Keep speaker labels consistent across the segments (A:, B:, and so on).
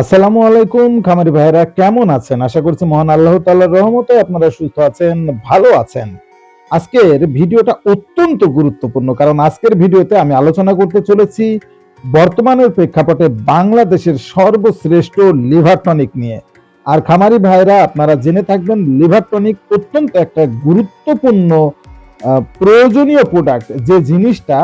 A: আসসালামু আলাইকুম, খামারি ভাইরা কেমন আছেন? আশা করছি মহান আল্লাহ তাআলার রহমতে আপনারা সুস্থ আছেন, ভালো আছেন। আজকের ভিডিওটা অত্যন্ত গুরুত্বপূর্ণ, কারণ আজকের ভিডিওতে আমি আলোচনা করতে চলেছি বর্তমানের প্রেক্ষাপটে বাংলাদেশের সর্বশ্রেষ্ঠ লিভার টনিক নিয়ে। আর খামারি ভাইরা আপনারা জেনে থাকবেন, লিভার টনিক অত্যন্ত একটা গুরুত্বপূর্ণ প্রয়োজনীয় প্রোডাক্ট যে জিনিসটা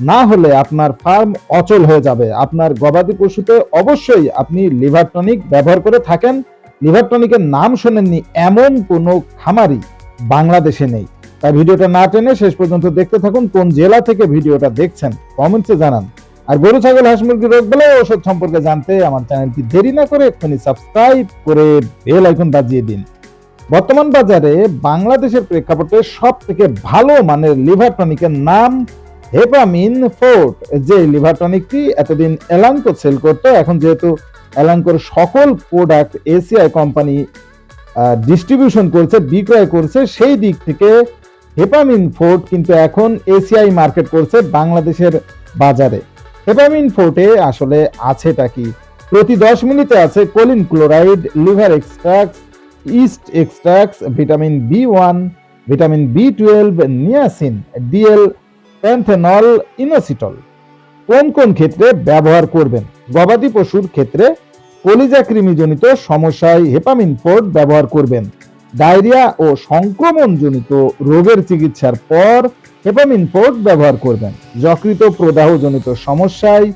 A: না হলে আপনার ফার্ম অচল হয়ে যাবে। আপনার গবাদি পশুতে অবশ্যই আপনি লিভার টনিক ব্যবহার করে থাকেন। লিভার টনিকের নাম শোনেননি এমন কোনো খামারি বাংলাদেশে নেই। তাই ভিডিওটা না টেনে শেষ পর্যন্ত দেখতে থাকুন কোন জেলা থেকে ভিডিওটা দেখছেন কমেন্টসে জানান। আর গরু, ছাগল, হাঁস, মুরগি, রোগ বলে ওষুধ সম্পর্কে জানতে আমার চ্যানেলটি দেরি না করে এক্ষুনি সাবস্ক্রাইব করে বেল আইকন বাজিয়ে দিন। বর্তমান বাজারে বাংলাদেশের প্রেক্ষাপটে সব থেকে ভালো মানের লিভার টনিকের নাম হেপামিন ফোর্ট, যে লিভার টনিকটি এতদিন এলাঙ্কো সেল করতো, এখন যেহেতু এলাঙ্কোর সকল প্রোডাক্ট এসিআই কোম্পানি ডিস্ট্রিবিউশন করছে, বিক্রয় করছে, সেই দিক থেকে হেপামিন ফোর্ট কিন্তু এখন এসিআই মার্কেট করছে বাংলাদেশের বাজারে। হেপামিন ফোর্টে আসলে আছেটা কি? প্রতি দশ মিনিটে আছে choline chloride, liver extracts yeast extracts vitamin B one, vitamin B twelve, niacin DL panthenol inositol কোন কোন ক্ষেত্রে ব্যবহার করবেন? গবাদি পশুর ক্ষেত্রে কলিজা কৃমিজনিত সমস্যায় হেপামিন ফোর্ট ব্যবহার করবেন। ডায়রিয়া ও সংক্রমণজনিত রোগের চিকিৎসার পর হেপামিন ফোর্ট ব্যবহার করবেন। যকৃত প্রদাহজনিত সমস্যায়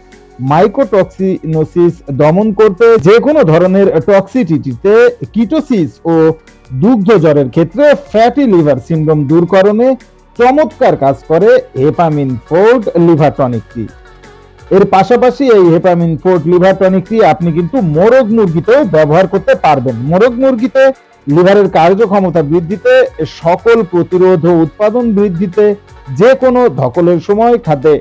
A: মাইকোটক্সিনোসিস দমন করতে যে কোনো ধরনের টক্সিটিটিতে কিটোসিস ও দুগ্ধ জ্বরের ক্ষেত্রে ফ্যাটি লিভার সিন্ড্রোম দূরকরণে চমৎকার কাজ করে হেপামিন ফোর্ট লিভার টনিকটি এর পাশাপাশি এই হেপামিন ফোর্ট লিভার টনিকটি আপনি কিন্তু মোরগ মুরগিতেও ব্যবহার করতে পারবেন। মোরগ মুরগিতে লিভারের কার্যক্ষমতা বৃদ্ধিতে, সকল প্রতিরোধ ও উৎপাদন বৃদ্ধিতে যে কোনো ধকলের সময় খাদ্যে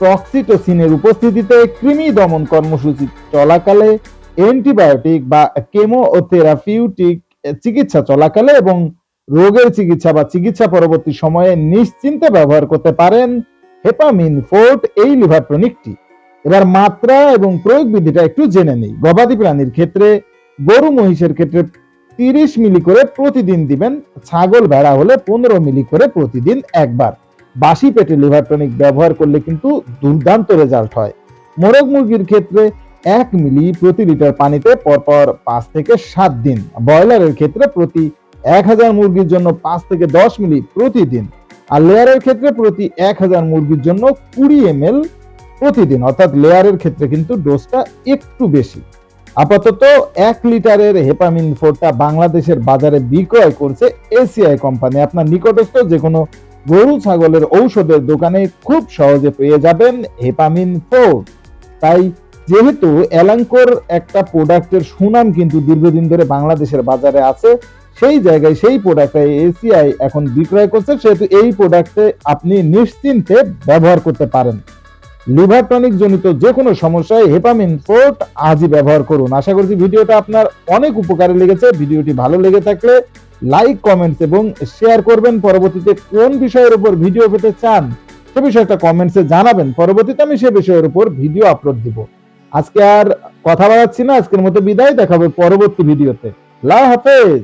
A: টক্সিটোসিনের উপস্থিতিতে কৃমি দমন কর্মসূচি চলাকালে, অ্যান্টিবায়োটিক বা কেমোথেরাপিউটিক চিকিৎসা চলাকালে এবং রোগের চিকিৎসা বা চিকিৎসা পরবর্তী সময়ে নিশ্চিন্তে ব্যবহার করতে পারেন হেপামিন ফোর্ট এই লিভার টনিকটি। এবার মাত্রা এবং প্রয়োগ বিধিটা একটু জেনে নেই। গবাদি প্রাণীর ক্ষেত্রে, গরু মহিষের ক্ষেত্রে তিরিশ মিলি করে প্রতিদিন দিবেন, ছাগল ভেড়া হলে পনেরো মিলি করে প্রতিদিন একবার। বাসি পেটে লিভার টনিক ব্যবহার করলে কিন্তু দুর্দান্ত রেজাল্ট হয়। মোরগ মুরগির ক্ষেত্রে এক মিলি প্রতি লিটার পানিতে পরপর পাঁচ থেকে সাত দিন। ব্রয়লারের ক্ষেত্রে প্রতি এক হাজার মুরগির জন্য পাঁচ থেকে দশ মিলি প্রতিদিন। আর লেয়ারের ক্ষেত্রে প্রতি এক হাজার মুরগির জন্য কুড়ি এম প্রতিদিন। অর্থাৎ লেয়ারের ক্ষেত্রে কিন্তু ডোজটা একটু বেশি। আপাতত এক লিটারের হেপামিন ফোরটা বাংলাদেশের বাজারে বিক্রয় করছে এসিআই কোম্পানি। আপনার নিকটস্থ যে কোনো গরু, ছাগলের ঔষধের দোকানে খুব সহজে পেয়ে যাবেন হেপামিন ফোর। তাই যেহেতু এলাঙ্কোর একটা প্রোডাক্টের সুনাম কিন্তু দীর্ঘদিন ধরে বাংলাদেশের বাজারে আছে সেই জায়গায় সেই প্রোডাক্টটা এসিআই এখন বিক্রয় করছে, সেহেতু এই প্রোডাক্টে আপনি নিশ্চিন্তে ব্যবহার করতে পারেন। লিভার টনিক জনিত যে কোনো সমস্যায় হেপামিন ফোর্ট আজই ব্যবহার করুন। আশা করছি ভিডিওটা আপনার অনেক উপকারে লেগেছে। ভিডিওটি ভালো লেগে থাকলে লাইক কমেন্টস এবং শেয়ার করবেন। পরবর্তীতে কোন বিষয়ের উপর ভিডিও পেতে চান, সে বিষয়টা কমেন্টসে জানাবেন। পরবর্তীতে আমি সে বিষয়ের উপর ভিডিও আপলোড দিব। আজকে আর কথা বাড়াচ্ছি না। আজকের মতো বিদায়। দেখাবে পরবর্তী ভিডিওতে। লা হাফেজ!